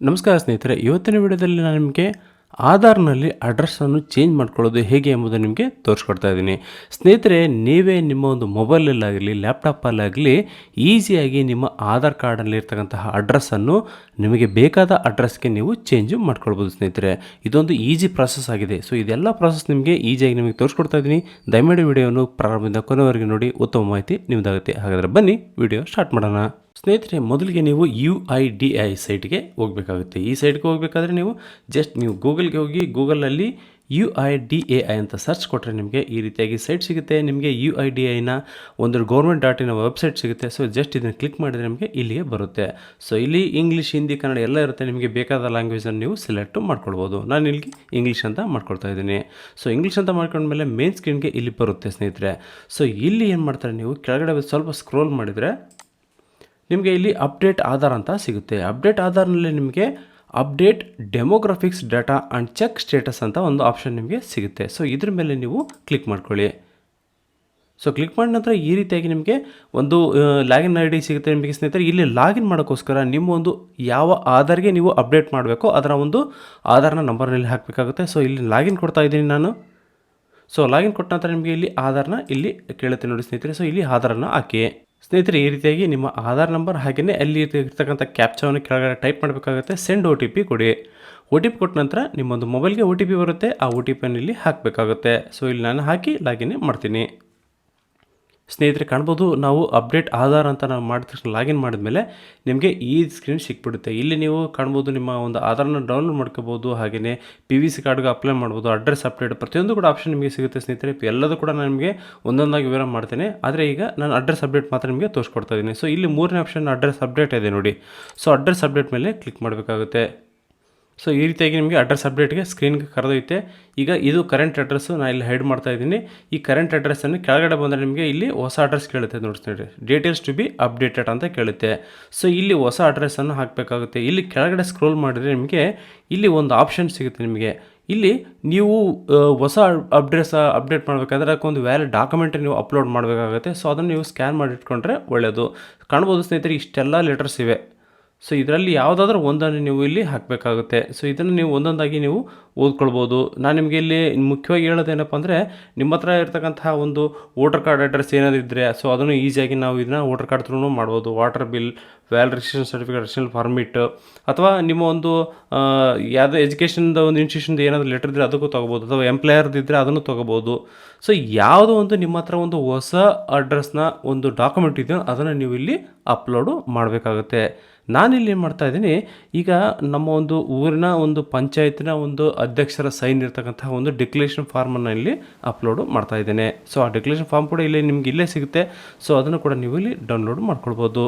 ನಮಸ್ಕಾರ ಸ್ನೇಹಿತರೆ, ಇವತ್ತಿನ ವಿಡಿಯೋದಲ್ಲಿ ನಾನು ನಿಮಗೆ ಆಧಾರ್ನಲ್ಲಿ ಅಡ್ರೆಸ್ಸನ್ನು ಚೇಂಜ್ ಮಾಡ್ಕೊಳ್ಳೋದು ಹೇಗೆ ಎಂಬುದನ್ನು ನಿಮಗೆ ತೋರಿಸ್ಕೊಡ್ತಾ ಇದ್ದೀನಿ. ಸ್ನೇಹಿತರೆ, ನೀವೇ ನಿಮ್ಮ ಒಂದು ಮೊಬೈಲಲ್ಲಾಗಲಿ ಲ್ಯಾಪ್ಟಾಪಲ್ಲಾಗಲಿ ಈಸಿಯಾಗಿ ನಿಮ್ಮ ಆಧಾರ್ ಕಾರ್ಡಲ್ಲಿ ಇರ್ತಕ್ಕಂತಹ ಅಡ್ರೆಸ್ಸನ್ನು ನಿಮಗೆ ಬೇಕಾದ ಅಡ್ರೆಸ್ಗೆ ನೀವು ಚೇಂಜ್ ಮಾಡ್ಕೊಳ್ಬೋದು ಸ್ನೇಹಿತರೆ. ಇದೊಂದು ಈಸಿ ಪ್ರಾಸೆಸ್ ಆಗಿದೆ. ಸೊ, ಇದೆಲ್ಲ ಪ್ರಾಸೆಸ್ ನಿಮಗೆ ಈಸಿಯಾಗಿ ನಿಮಗೆ ತೋರಿಸ್ಕೊಡ್ತಾ ಇದ್ದೀನಿ. ದಯಮಾಡಿ ವಿಡಿಯೋವನ್ನು ಪ್ರಾರಂಭದಿಂದ ಕೊನೆವರೆಗೆ ನೋಡಿ, ಉತ್ತಮ ಮಾಹಿತಿ ನಿಮ್ಮದಾಗುತ್ತೆ ಹಾಗಾದರೆ ಬನ್ನಿ, ವಿಡಿಯೋ ಸ್ಟಾರ್ಟ್ ಮಾಡೋಣ. ಸ್ನೇಹಿತರೆ, ಮೊದಲಿಗೆ ನೀವು ಯು ಐ ಡಿ ಐ ಸೈಟ್ಗೆ ಹೋಗಬೇಕಾಗುತ್ತೆ. ಈ ಸೈಟ್ಗೆ ಹೋಗಬೇಕಾದ್ರೆ ನೀವು ಜಸ್ಟ್ ನೀವು ಗೂಗಲ್ಗೆ ಹೋಗಿ ಗೂಗಲಲ್ಲಿ U I D A I ಅಂತ ಸರ್ಚ್ ಕೊಟ್ಟರೆ ನಿಮಗೆ ಈ ರೀತಿಯಾಗಿ ಸೈಟ್ ಸಿಗುತ್ತೆ. ನಿಮಗೆ ಯು ಐ ಡಿ ಐನ ಒಂದು ಗೌರ್ಮೆಂಟ್ ಡಾಟ್ ಇನ್ ವೆಬ್ಸೈಟ್ ಸಿಗುತ್ತೆ. ಸೊ ಜಸ್ಟ್ ಇದನ್ನು ಕ್ಲಿಕ್ ಮಾಡಿದರೆ ನಿಮಗೆ ಇಲ್ಲಿಗೆ ಬರುತ್ತೆ. ಸೊ ಇಲ್ಲಿ ಇಂಗ್ಲೀಷ್ ಹಿಂದಿ ಕನ್ನಡ ಎಲ್ಲ ಇರುತ್ತೆ. ನಿಮಗೆ ಬೇಕಾದ ಲ್ಯಾಂಗ್ವೇಜನ್ನು ನೀವು ಸೆಲೆಕ್ಟ್ ಮಾಡ್ಕೊಳ್ಬೋದು. ನಾನು ಇಲ್ಲಿ ಇಂಗ್ಲೀಷ್ ಅಂತ ಮಾಡ್ಕೊಳ್ತಾ ಇದ್ದೀನಿ. ಸೊ ಇಂಗ್ಲೀಷ್ ಅಂತ ಮಾಡ್ಕೊಂಡ್ಮೇಲೆ ಮೇನ್ ಸ್ಕ್ರೀನ್ಗೆ ಇಲ್ಲಿ ಬರುತ್ತೆ ಸ್ನೇಹಿತರೆ. ಸೊ ಇಲ್ಲಿ ಏನು ಮಾಡ್ತಾರೆ ನೀವು? ಕೆಳಗಡೆ ಸ್ವಲ್ಪ ಸ್ಕ್ರೋಲ್ ಮಾಡಿದರೆ ನಿಮಗೆ ಇಲ್ಲಿ ಅಪ್ಡೇಟ್ ಆಧಾರ್ ಅಂತ ಸಿಗುತ್ತೆ. ಅಪ್ಡೇಟ್ ಆಧಾರ್ನಲ್ಲಿ ನಿಮಗೆ update demographics data and check status ಅಂತ ಒಂದು ಆಪ್ಷನ್ ನಿಮಗೆ ಸಿಗುತ್ತೆ. ಸೊ ಇದ್ರ ಮೇಲೆ ನೀವು ಕ್ಲಿಕ್ ಮಾಡ್ಕೊಳ್ಳಿ. ಸೊ ಕ್ಲಿಕ್ ಮಾಡಿದ ನಂತರ ಈ ರೀತಿಯಾಗಿ ನಿಮಗೆ ಒಂದು ಲಾಗಿನ್ ಐ ಡಿ ಸಿಗುತ್ತೆ ನಿಮಗೆ ಸ್ನೇಹಿತರೆ. ಇಲ್ಲಿ ಲಾಗಿನ್ ಮಾಡೋಕ್ಕೋಸ್ಕರ ನಿಮ್ಮ ಒಂದು ಯಾವ ಆಧಾರ್ಗೆ ನೀವು ಅಪ್ಡೇಟ್ ಮಾಡಬೇಕು ಅದರ ಒಂದು ಆಧಾರ್ನ ನಂಬರ್ನಲ್ಲಿ ಹಾಕಬೇಕಾಗುತ್ತೆ. ಸೊ ಇಲ್ಲಿ ಲಾಗಿನ್ ಕೊಡ್ತಾ ಇದ್ದೀನಿ ನಾನು. ಸೊ ಲಾಗಿನ್ ಕೊಟ್ಟ ನಂತರ ನಿಮಗೆ ಇಲ್ಲಿ ಆಧಾರ್ನ ಇಲ್ಲಿ ಕೇಳುತ್ತೆ ನೋಡಿ ಸ್ನೇಹಿತರೆ. ಸೊ ಇಲ್ಲಿ ಆಧಾರನ್ನು ಹಾಕಿ. ಸ್ನೇಹಿತರೆ, ಈ ರೀತಿಯಾಗಿ ನಿಮ್ಮ ಆಧಾರ್ ನಂಬರ್ ಹಾಗೆಯೇ ಅಲ್ಲಿ ಇರ್ತಕ್ಕಂಥ ಕ್ಯಾಪ್ಚಾವನ್ನು ಕೆಳಗಡೆ ಟೈಪ್ ಮಾಡಬೇಕಾಗುತ್ತೆ. ಸೆಂಡ್ ಒ ಟಿ ಪಿ ಕೊಡಿ. ಒ ಟಿ ಪಿ ಕೊಟ್ಟ ನಂತರ ನಿಮ್ಮೊಂದು ಮೊಬೈಲ್ಗೆ ಒ ಟಿ ಪಿ ಬರುತ್ತೆ. ಆ ಒ ಟಿ ಪಿಯನ್ನು ಇಲ್ಲಿ ಹಾಕಬೇಕಾಗುತ್ತೆ. ಸೊ ಇಲ್ಲಿ ನಾನು ಹಾಕಿ ಲಾಗಿನ್ ಮಾಡ್ತೀನಿ. ಸ್ನೇಹಿತರೆ, ಕಾಣ್ಬೋದು ನಾವು ಅಪ್ಡೇಟ್ ಆಧಾರ್ ಅಂತ ನಾವು ಮಾಡಿದ ತಕ್ಷಣ ಲಾಗಿನ್ ಮಾಡಿದ್ಮೇಲೆ ನಿಮಗೆ ಈ ಸ್ಕ್ರೀನ್ ಸಿಕ್ಬಿಡುತ್ತೆ. ಇಲ್ಲಿ ನೀವು ಕಾಣ್ಬೋದು ನಿಮ್ಮ ಒಂದು ಆಧಾರನ ಡೌನ್ಲೋಡ್ ಮಾಡ್ಕೋಬೋದು, ಹಾಗೆಯೇ ಪಿ ವಿ ಸಿ ಕಾರ್ಡ್ಗೆ ಅಪ್ಲೈ ಮಾಡ್ಬೋದು, ಅಡ್ರೆಸ್ ಅಪ್ಡೇಟ್ ಪ್ರತಿಯೊಂದು ಕೂಡ ಆಪ್ಷನ್ ನಿಮಗೆ ಸಿಗುತ್ತೆ ಸ್ನೇಹಿತರೆ. ಎಲ್ಲದೂ ಕೂಡ ನಾನು ನಿಮಗೆ ಒಂದೊಂದಾಗಿ ವಿವರ ಮಾಡ್ತೇನೆ. ಆದರೆ ಈಗ ನಾನು ಅಡ್ರೆಸ್ ಅಪ್ಡೇಟ್ ಮಾತ್ರ ನಿಮಗೆ ತೋರಿಸ್ಕೊಡ್ತಾ ಇದ್ದೀನಿ. ಸೊ, ಇಲ್ಲಿ ಮೂರನೇ ಆಪ್ಷನ್ ಅಡ್ರೆಸ್ ಅಪ್ಡೇಟ್ ಇದೆ ನೋಡಿ. ಸೊ, ಅಡ್ರೆಸ್ ಅಪ್ಡೇಟ್ ಮೇಲೆ ಕ್ಲಿಕ್ ಮಾಡಬೇಕಾಗುತ್ತೆ. ಸೊ ಈ ರೀತಿಯಾಗಿ ನಿಮಗೆ ಅಡ್ರೆಸ್ ಅಪ್ಡೇಟ್ಗೆ ಸ್ಕ್ರೀನ್ಗೆ ಕರೆದೊಯ್ತೆ ಈಗ ಇದು ಕರೆಂಟ್ ಅಡ್ರೆಸ್ಸು ನಾನು ಇಲ್ಲಿ ಹೈಡ್ ಮಾಡ್ತಾ ಇದ್ದೀನಿ. ಈ ಕರೆಂಟ್ ಅಡ್ರೆಸ್ಸನ್ನು ಕೆಳಗಡೆ ಬಂದರೆ ನಿಮಗೆ ಇಲ್ಲಿ ಹೊಸ ಅಡ್ರೆಸ್ ಕೇಳುತ್ತೆ ನೋಡ್ತೀನಿ ಡೀಟೇಲ್ಸ್ ಟು ಬಿ ಅಪ್ಡೇಟೆಡ್ ಅಂತ ಕೇಳುತ್ತೆ. ಸೊ ಇಲ್ಲಿ ಹೊಸ ಅಡ್ರೆಸ್ಸನ್ನು ಹಾಕಬೇಕಾಗುತ್ತೆ. ಇಲ್ಲಿ ಕೆಳಗಡೆ ಸ್ಕ್ರೋಲ್ ಮಾಡಿದರೆ ನಿಮಗೆ ಇಲ್ಲಿ ಒಂದು ಆಪ್ಷನ್ ಸಿಗುತ್ತೆ ನಿಮಗೆ. ಇಲ್ಲಿ ನೀವು ಹೊಸ ಅಡ್ರೆಸ್ ಅಪ್ಡೇಟ್ ಮಾಡಬೇಕಾದ್ರೆ ಅದಕ್ಕೊಂದು ವ್ಯಾಲಿಡ್ ಡಾಕ್ಯುಮೆಂಟ್ ನೀವು ಅಪ್ಲೋಡ್ ಮಾಡಬೇಕಾಗುತ್ತೆ. ಸೊ ಅದನ್ನು ನೀವು ಸ್ಕ್ಯಾನ್ ಮಾಡಿ ಇಟ್ಕೊಂಡ್ರೆ ಒಳ್ಳೆಯದು ಕಾಣ್ಬೋದು ಸ್ನೇಹಿತರೆ, ಇಷ್ಟೆಲ್ಲ ಲೆಟರ್ಸ್ ಇವೆ. ಸೊ ಇದರಲ್ಲಿ ಯಾವುದಾದ್ರೂ ಒಂದನ್ನು ನೀವು ಇಲ್ಲಿ ಹಾಕಬೇಕಾಗುತ್ತೆ. ಸೊ ಇದನ್ನು ನೀವು ಒಂದೊಂದಾಗಿ ನೀವು ಓದ್ಕೊಳ್ಬೋದು. ನಾನು ನಿಮಗೆ ಇಲ್ಲಿ ಮುಖ್ಯವಾಗಿ ಹೇಳೋದೇನಪ್ಪ ಅಂದರೆ, ನಿಮ್ಮ ಹತ್ರ ಇರ್ತಕ್ಕಂತಹ ಒಂದು ವೋಟರ್ ಕಾರ್ಡ್ ಅಡ್ರೆಸ್ ಏನಾದರೂ ಇದ್ದರೆ ಸೊ ಅದನ್ನು ಈಸಿಯಾಗಿ ನಾವು ಇದನ್ನ ವೋಟರ್ ಕಾರ್ಡ್ ಥ್ರೂ ಮಾಡ್ಬೋದು. ವಾಟರ್ ಬಿಲ್ ವ್ಯಾಲ್ ರಿಜಿಸ್ಟ್ರೇಷನ್ ಸರ್ಟಿಫಿಕೇಟ್ ರಿಜಿಸ್ಟ್ರೇಷನ್ ಫಾರ್ಮಿಟ್ ಅಥವಾ ನಿಮ್ಮ ಒಂದು ಯಾವುದೇ ಎಜುಕೇಷನ್ದ ಒಂದು ಇನ್ಸ್ಟಿಟ್ಯೂಷನ್ದು ಏನಾದರೂ ಲೆಟರ್ ಇದ್ದರೆ ಅದಕ್ಕೂ ತೊಗೋಬೋದು. ಅಥವಾ ಎಂಪ್ಲಾಯರ್ದು ಇದ್ದರೆ ಅದನ್ನು ತೊಗೋಬೋದು. ಸೊ ಯಾವುದೋ ಒಂದು ನಿಮ್ಮ ಹತ್ರ ಒಂದು ಹೊಸ ಅಡ್ರೆಸ್ನ ಒಂದು ಡಾಕ್ಯುಮೆಂಟ್ ಇದೆಯೋ ಅದನ್ನು ನೀವು ಇಲ್ಲಿ ಅಪ್ಲೋಡು ಮಾಡಬೇಕಾಗುತ್ತೆ. ನಾನಿಲ್ಲಿ ಏನು ಮಾಡ್ತಾ ಇದ್ದೀನಿ, ಈಗ ನಮ್ಮ ಒಂದು ಊರಿನ ಒಂದು ಪಂಚಾಯತಿನ ಒಂದು ಅಧ್ಯಕ್ಷರ ಸೈನ್ ಇರ್ತಕ್ಕಂತಹ ಒಂದು ಡಿಕ್ಲೇಷನ್ ಫಾರ್ಮನ್ನು ಇಲ್ಲಿ ಅಪ್ಲೋಡು ಮಾಡ್ತಾ ಇದ್ದೇನೆ. ಸೊ ಆ ಡಿಕ್ಲೇಷನ್ ಫಾರ್ಮ್ ಕೂಡ ಇಲ್ಲಿ ನಿಮ್ಗೆ ಇಲ್ಲೇ ಸಿಗುತ್ತೆ. ಸೊ ಅದನ್ನು ಕೂಡ ನೀವು ಇಲ್ಲಿ ಡೌನ್ಲೋಡ್ ಮಾಡ್ಕೊಳ್ಬೋದು.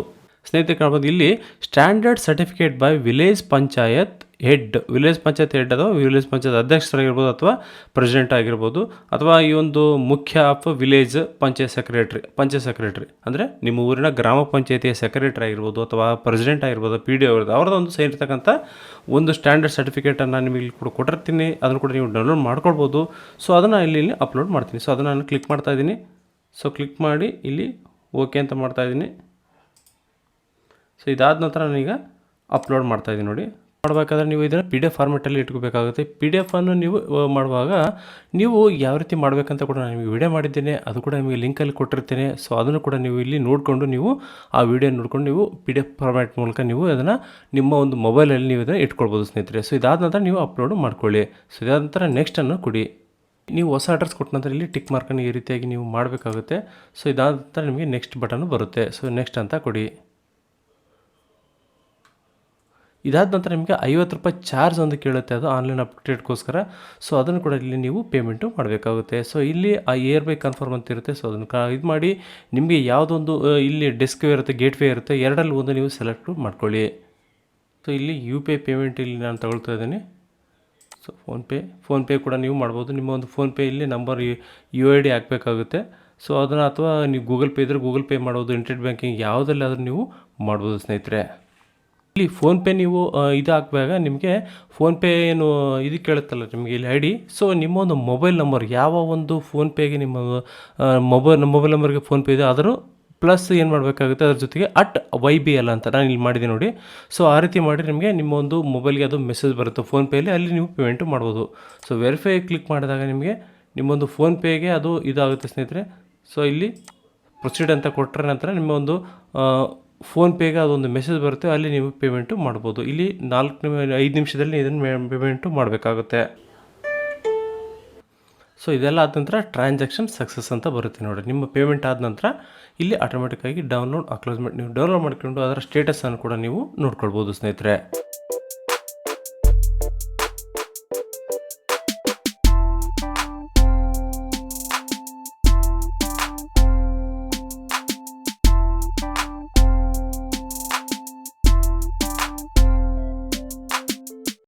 ಸ್ನೇಹಿತರೆ ಕಾಣ್ಬೋದು ಇಲ್ಲಿ standard certificate by village panchayat head village panchayat head ಅಥವಾ ವಿಲೇಜ್ ಪಂಚಾಯತ್ ಅಧ್ಯಕ್ಷರಾಗಿರ್ಬೋದು ಅಥವಾ ಪ್ರೆಸಿಡೆಂಟ್ ಆಗಿರ್ಬೋದು ಅಥವಾ ಈ ಒಂದು ಮುಖ್ಯ of village panchayat secretary panchayat secretary ಅಂದರೆ ನಿಮ್ಮ ಊರಿನ ಗ್ರಾಮ ಪಂಚಾಯತಿಯ ಸೆಕ್ರೆಟರಿ ಆಗಿರ್ಬೋದು ಅಥವಾ ಪ್ರೆಸಿಡೆಂಟ್ ಆಗಿರ್ಬೋದು ಪಿ ಡಿ ಅವ್ರದ್ದು ಅವ್ರದ್ದು ಒಂದು ಸೇರಿರ್ತಕ್ಕಂಥ ಒಂದು ಸ್ಟ್ಯಾಂಡರ್ಡ್ ಸರ್ಟಿಫಿಕೇಟನ್ನು ನಿಮಗೆ ಇಲ್ಲಿ ಕೂಡ ಕೊಟ್ಟಿರ್ತೀನಿ. ಅದನ್ನು ಕೂಡ ನೀವು ಡೌನ್ಲೋಡ್ ಮಾಡ್ಕೊಳ್ಬೋದು. ಸೊ ಅದನ್ನು ಇಲ್ಲಿ ಇಲ್ಲಿ ಅಪ್ಲೋಡ್ ಮಾಡ್ತೀನಿ. ಸೊ ಅದನ್ನು ನಾನು ಕ್ಲಿಕ್ ಮಾಡ್ತಾ ಇದ್ದೀನಿ. ಸೊ ಕ್ಲಿಕ್ ಮಾಡಿ ಇಲ್ಲಿ ಓಕೆ ಅಂತ ಮಾಡ್ತಾ ಇದ್ದೀನಿ. ಸೊ ಇದಾದ ನಂತರ ನಾನೀಗ ಅಪ್ಲೋಡ್ ಮಾಡ್ತಾ ಇದ್ದೀನಿ ನೋಡಿ. ಮಾಡಬೇಕಾದ್ರೆ ನೀವು ಇದನ್ನು ಪಿ ಡಿ ಎಫ್ ಫಾರ್ಮೆಟಲ್ಲಿ ಇಟ್ಕೋಬೇಕಾಗುತ್ತೆ. ಪಿ ಡಿ ಎಫನ್ನು ನೀವು ಮಾಡುವಾಗ ನೀವು ಯಾವ ರೀತಿ ಮಾಡಬೇಕಂತ ಕೂಡ ನಾನು ನಿಮಗೆ ವಿಡಿಯೋ ಮಾಡಿದ್ದೇನೆ. ಅದು ಕೂಡ ನಿಮಗೆ ಲಿಂಕಲ್ಲಿ ಕೊಟ್ಟಿರ್ತೇನೆ. ಸೊ ಅದನ್ನು ಕೂಡ ನೀವು ಇಲ್ಲಿ ನೋಡಿಕೊಂಡು ನೀವು ಆ ವಿಡಿಯೋ ನೋಡ್ಕೊಂಡು ನೀವು ಪಿ ಡಿ ಎಫ್ ಫಾರ್ಮ್ಯಾಟ್ ಮೂಲಕ ನೀವು ಅದನ್ನು ನಿಮ್ಮ ಒಂದು ಮೊಬೈಲಲ್ಲಿ ನೀವು ಇದನ್ನು ಇಟ್ಕೊಳ್ಬೋದು ಸ್ನೇಹಿತರೆ. ಸೊ ಇದಾದ ನಂತರ ನೀವು ಅಪ್ಲೋಡ್ ಮಾಡ್ಕೊಳ್ಳಿ. ಸೊ ಇದಾದ ನಂತರ ನೆಕ್ಸ್ಟನ್ನು ಕೊಡಿ. ನೀವು ಹೊಸ ಅಡ್ರೆಸ್ ಕೊಟ್ಟ ನಂತರ ಇಲ್ಲಿ ಟಿಕ್ ಮಾರ್ಕನ್ನು ಈ ರೀತಿಯಾಗಿ ನೀವು ಮಾಡಬೇಕಾಗುತ್ತೆ. ಸೊ ಇದಾದ ನಂತರ ನಿಮಗೆ ನೆಕ್ಸ್ಟ್ ಬಟನ್ ಬರುತ್ತೆ. ಸೊ ನೆಕ್ಸ್ಟ್ ಅಂತ ಕೊಡಿ. ಇದಾದ ನಂತರ ನಿಮಗೆ ಐವತ್ತು ರೂಪಾಯಿ ಚಾರ್ಜ್ ಒಂದು ಕೇಳುತ್ತೆ, ಅದು ಆನ್ಲೈನ್ ಅಪ್ಡೇಟ್ಗೋಸ್ಕರ ಸೊ ಅದನ್ನು ಕೂಡ ಇಲ್ಲಿ ನೀವು ಪೇಮೆಂಟು ಮಾಡಬೇಕಾಗುತ್ತೆ. ಸೊ ಇಲ್ಲಿ ಆ ಏರ್ ಬೈ ಕನ್ಫರ್ಮ್ ಅಂತ ಇರುತ್ತೆ. ಸೊ ಅದನ್ನು ಇದು ಮಾಡಿ ನಿಮಗೆ ಯಾವುದೊಂದು ಇಲ್ಲಿ ಡೆಸ್ಕ್ ಇರುತ್ತೆ ಗೇಟ್ವೇ ಇರುತ್ತೆ ಎರಡರಲ್ಲಿ ಒಂದು ನೀವು ಸೆಲೆಕ್ಟ್ ಮಾಡ್ಕೊಳ್ಳಿ. ಸೊ ಇಲ್ಲಿ ಯು ಪಿ ಐ ಪೇಮೆಂಟ್ ಇಲ್ಲಿ ನಾನು ತಗೊಳ್ತಾ ಇದ್ದೀನಿ. ಸೊ ಫೋನ್ಪೇ ಫೋನ್ಪೇ ಕೂಡ ನೀವು ಮಾಡ್ಬೋದು. ನಿಮ್ಮ ಒಂದು ಫೋನ್ಪೇ ಇಲ್ಲಿ ನಂಬರ್ ಯು ಐ ಡಿ ಹಾಕಬೇಕಾಗುತ್ತೆ. ಸೊ ಅದನ್ನು ಅಥವಾ ನೀವು ಗೂಗಲ್ ಪೇ ಇದ್ದರೆ ಗೂಗಲ್ ಪೇ ಮಾಡ್ಬೋದು ಇಂಟರ್ನೆಟ್ ಬ್ಯಾಂಕಿಂಗ್ ಯಾವುದಲ್ಲಾದರೂ ನೀವು ಮಾಡ್ಬೋದು ಸ್ನೇಹಿತರೆ. ಇಲ್ಲಿ ಫೋನ್ಪೇ ನೀವು ಇದು ಹಾಕುವಾಗ ನಿಮಗೆ ಫೋನ್ಪೇ ಏನು ಇದು ಕೇಳುತ್ತಲ್ಲ ನಿಮಗೆ ಇಲ್ಲಿ ಐ ಡಿ ಸೊ ನಿಮ್ಮ ಒಂದು ಮೊಬೈಲ್ ನಂಬರ್ ಯಾವ ಒಂದು ಫೋನ್ಪೇಗೆ ನಿಮ್ಮ ಮೊಬೈಲ್ ಮೊಬೈಲ್ ನಂಬರ್ಗೆ ಫೋನ್ಪೇ ಇದೆ ಆದರೂ ಪ್ಲಸ್ ಏನು ಮಾಡಬೇಕಾಗುತ್ತೆ ಅದ್ರ ಜೊತೆಗೆ ಅಟ್ ವೈ ಬಿ ಎಲ್ ಅಂತ ನಾನು ಇಲ್ಲಿ ಮಾಡಿದೆ ನೋಡಿ. ಸೊ ಆ ರೀತಿ ಮಾಡಿ ನಿಮಗೆ ನಿಮ್ಮ ಒಂದು ಮೊಬೈಲ್ಗೆ ಅದು ಮೆಸೇಜ್ ಬರುತ್ತೆ ಫೋನ್ಪೇಲಿ ಅಲ್ಲಿ ನೀವು ಪೇಮೆಂಟು ಮಾಡ್ಬೋದು. ಸೊ ವೆರಿಫೈ ಕ್ಲಿಕ್ ಮಾಡಿದಾಗ ನಿಮಗೆ ನಿಮ್ಮೊಂದು ಫೋನ್ಪೇಗೆ ಅದು ಇದಾಗುತ್ತೆ ಸ್ನೇಹಿತರೆ. ಸೊ ಇಲ್ಲಿ ಪ್ರೊಸೀಡ್ ಅಂತ ಕೊಟ್ಟರೆ ನಂತರ ನಿಮ್ಮ ಒಂದು ಫೋನ್ಪೇಗೆ ಅದೊಂದು ಮೆಸೇಜ್ ಬರುತ್ತೆ, ಅಲ್ಲಿ ನೀವು ಪೇಮೆಂಟು ಮಾಡ್ಬೋದು. ಇಲ್ಲಿ ನಾಲ್ಕು ಐದು ನಿಮಿಷದಲ್ಲಿ ಇದನ್ನು ಪೇಮೆಂಟು ಮಾಡಬೇಕಾಗುತ್ತೆ. ಸೊ ಇದೆಲ್ಲ ಆದ ನಂತರ ಟ್ರಾನ್ಸಾಕ್ಷನ್ ಸಕ್ಸಸ್ ಅಂತ ಬರುತ್ತೆ ನೋಡಿ. ನಿಮ್ಮ ಪೇಮೆಂಟ್ ಆದ ನಂತರ ಇಲ್ಲಿ ಆಟೋಮೆಟಿಕ್ಕಾಗಿ ಡೌನ್ಲೋಡ್ ಅಕ್ಲೋಸ್ಮೆಂಟ್ ನೀವು ಡೌನ್ಲೋಡ್ ಮಾಡ್ಕೊಂಡು ಅದರ ಸ್ಟೇಟಸನ್ನು ಕೂಡ ನೀವು ನೋಡ್ಕೊಳ್ಬೋದು ಸ್ನೇಹಿತರೆ.